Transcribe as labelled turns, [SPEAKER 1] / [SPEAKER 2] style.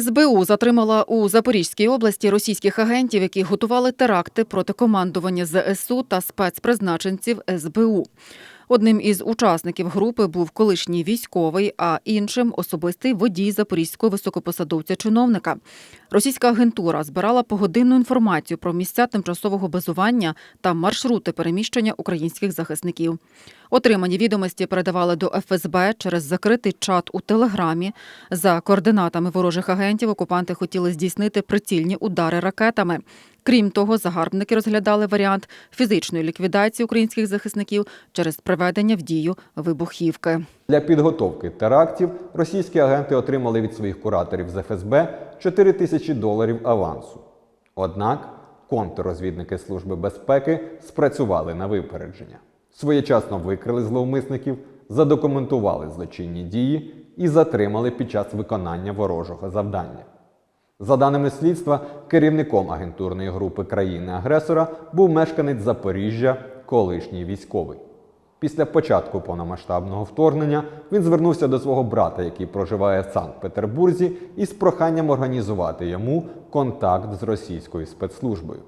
[SPEAKER 1] СБУ затримала у Запорізькій області російських агентів, які готували теракти проти командування ЗСУ та спецпризначенців СБУ. Одним із учасників групи був колишній військовий, а іншим особистий водій запорізького високопосадовця-чиновника. Російська агентура збирала погодинну інформацію про місця тимчасового базування та маршрути переміщення українських захисників. Отримані відомості передавали до ФСБ через закритий чат у Телеграмі. За координатами ворожих агентів окупанти хотіли здійснити прицільні удари ракетами. Крім того, загарбники розглядали варіант фізичної ліквідації українських захисників через приведення в дію вибухівки.
[SPEAKER 2] Для підготовки терактів російські агенти отримали від своїх кураторів з ФСБ 4 тисячі доларів авансу. Однак контррозвідники Служби безпеки спрацювали на випередження. Своєчасно викрили зловмисників, задокументували злочинні дії і затримали під час виконання ворожого завдання. За даними слідства, керівником агентурної групи країни-агресора був мешканець Запоріжжя, колишній військовий. Після початку повномасштабного вторгнення він звернувся до свого брата, який проживає в Санкт-Петербурзі, із проханням організувати йому контакт з російською спецслужбою.